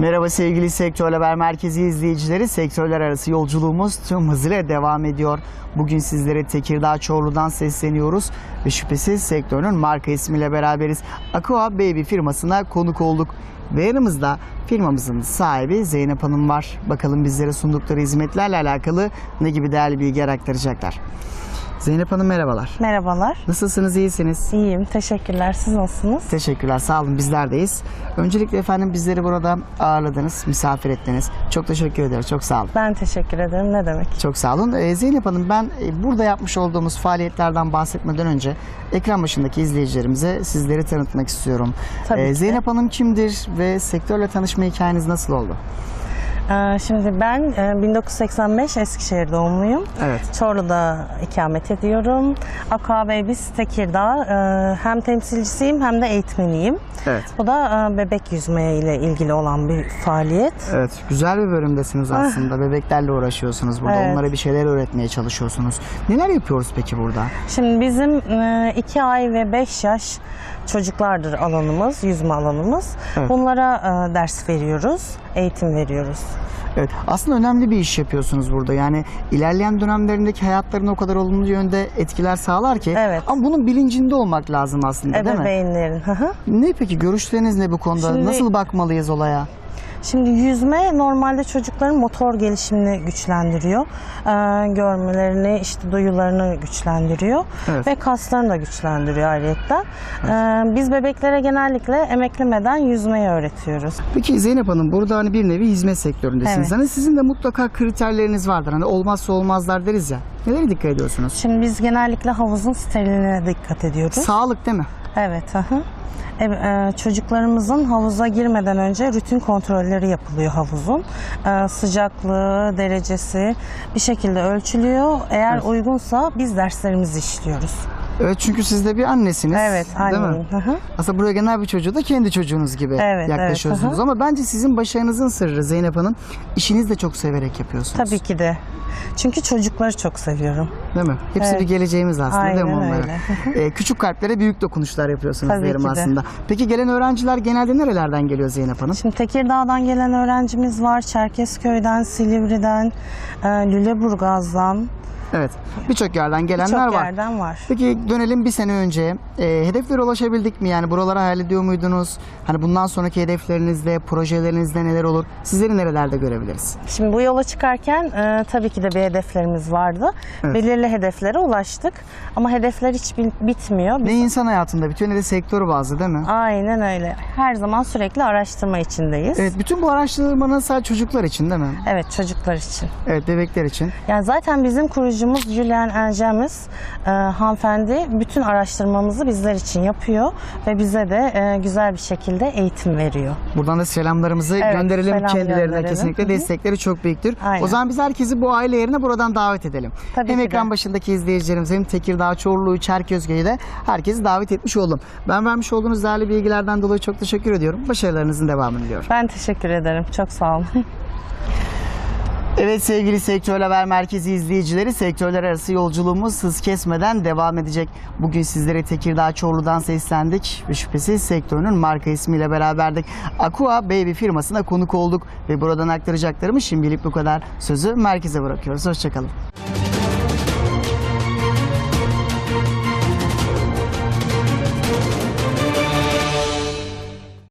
Merhaba sevgili Sektör Haber Merkezi izleyicileri. Sektörler arası yolculuğumuz tüm hızıyla devam ediyor. Bugün sizlere Tekirdağ Çorlu'dan sesleniyoruz ve şüphesiz sektörün marka ismiyle beraberiz. Aqua Baby firmasına konuk olduk. Ve yanımızda firmamızın sahibi Zeynep Hanım var. Bakalım bizlere sundukları hizmetlerle alakalı ne gibi değerli bilgiler aktaracaklar. Zeynep Hanım merhabalar. Merhabalar. Nasılsınız, iyisiniz? İyiyim. Teşekkürler. Siz nasılsınız? Teşekkürler, sağ olun. Bizlerdeyiz. Öncelikle efendim bizleri burada ağırladınız, misafir ettiniz. Çok teşekkür ederiz, çok sağ olun. Ben teşekkür ederim. Ne demek? Çok sağ olun. Ee, Zeynep Hanım ben e, burada yapmış olduğumuz faaliyetlerden bahsetmeden önce ekran başındaki izleyicilerimize sizleri tanıtmak istiyorum. Tabii Ee. Zeynep Hanım kimdir ve sektörle tanışma hikayeniz nasıl oldu? Ee, şimdi ben e, 1985 Eskişehir doğumluyum. Evet. Çorlu'da ikamet ediyorum. Aqua Babies Tekirdağ e, hem temsilcisiyim hem de eğitmeniyim. Evet. Bu da e, bebek yüzme ile ilgili olan bir faaliyet. Evet, güzel bir bölümdesiniz aslında. Bebeklerle uğraşıyorsunuz burada. Ah. Evet. Onlara bir şeyler öğretmeye çalışıyorsunuz. Neler yapıyoruz peki burada? Şimdi bizim 2 ay ve 5 yaş çocuklardır alanımız, yüzme alanımız. Evet. Bunlara e, ders veriyoruz, eğitim veriyoruz. Evet, aslında önemli bir iş yapıyorsunuz burada. Yani ilerleyen dönemlerindeki hayatlarına o kadar olumlu yönde etkiler sağlar ki. Evet. Ama bunun bilincinde olmak lazım aslında değil mi? Ebeveynlerin. hı hı. Ne peki görüşleriniz ne bu konuda? Şimdi- Nasıl bakmalıyız olaya? Şimdi yüzme normalde çocukların motor gelişimini güçlendiriyor. Ee, görmelerini, işte duyularını güçlendiriyor. Evet. Ve kaslarını da güçlendiriyor ayrıca. Ee, biz bebeklere genellikle emeklemeden yüzmeyi öğretiyoruz. Peki Zeynep Hanım burada hani bir nevi hizmet sektöründesiniz. Evet. Hani sizin de mutlaka kriterleriniz vardır. Hani olmazsa olmazlar deriz ya. Nelere dikkat ediyorsunuz? Şimdi biz genellikle havuzun steriline dikkat ediyoruz. Sağlık değil mi? Evet. Hı. E, e, çocuklarımızın havuza girmeden önce rutin kontrolleri yapılıyor havuzun. E, sıcaklığı, derecesi bir şekilde ölçülüyor. Eğer Evet. uygunsa biz derslerimizi işliyoruz. Evet çünkü siz de bir annesiniz. Evet, Değil mi? anneyim. Hı hı. Aslında buraya genel bir çocuğu da kendi çocuğunuz gibi Evet, yaklaşıyorsunuz. evet, Ama bence sizin başarınızın sırrı Zeynep Hanım işinizi de çok severek yapıyorsunuz. Tabii ki de. Çünkü çocukları çok seviyorum. Değil mi? Hepsi Evet. bir geleceğimiz aslında değil mi Aynen öyle. Ee, küçük kalplere büyük dokunuşlar yapıyorsunuz Tabii derim ki de. aslında. Peki gelen öğrenciler genelde nerelerden geliyor Zeynep Hanım? Şimdi Tekirdağ'dan gelen öğrencimiz var. Çerkezköy'den, Silivri'den, e, Lüleburgaz'dan Evet. Birçok yerden gelenler birçok var. yerden var. Peki dönelim bir sene önce. Ee, hedeflere ulaşabildik mi? Yani buralara hayal ediyor muydunuz? Hani bundan sonraki hedeflerinizde, projelerinizde neler olur? Sizleri nerelerde görebiliriz? Şimdi bu yola çıkarken e, tabii ki de bir hedeflerimiz vardı. Evet. Belirli hedeflere ulaştık. Ama hedefler hiç bitmiyor. Biz- Ne insan hayatında bitiyor ne de sektör bazlı değil mi? Aynen öyle. Her zaman sürekli araştırma içindeyiz. Evet, bütün bu araştırmanın sadece çocuklar için değil mi? Evet, çocuklar için. Evet, bebekler için. Yani zaten bizim kurucumuz Julian Engemis e, hanımefendi bütün araştırmamızı bizler için yapıyor ve bize de e, güzel bir şekilde eğitim veriyor. Buradan da selamlarımızı Evet, gönderelim selam kendilerine gönderelim. kesinlikle. Hı hı. Destekleri çok büyüktür. Aynen. O zaman biz herkesi bu aile yerine buradan davet edelim. Tabii hem ekran de. başındaki izleyicilerimiz hem Tekirdağ, Çorlu, Çerkezköy'ü de herkesi davet etmiş oldum. Ben vermiş olduğunuz değerli bilgilerden dolayı çok teşekkür ediyorum. Başarılarınızın devamını diliyorum. Ben teşekkür ederim. Çok sağ olun. Evet sevgili Sektör Haber Merkezi izleyicileri sektörler arası yolculuğumuz hız kesmeden devam edecek. Bugün sizlere Tekirdağ Çorlu'dan seslendik ve şüphesiz sektörünün marka ismiyle beraberdik. Aqua Baby firmasına konuk olduk ve buradan aktaracaklarımı şimdilik bu kadar. Sözü merkeze bırakıyoruz. Hoşçakalın.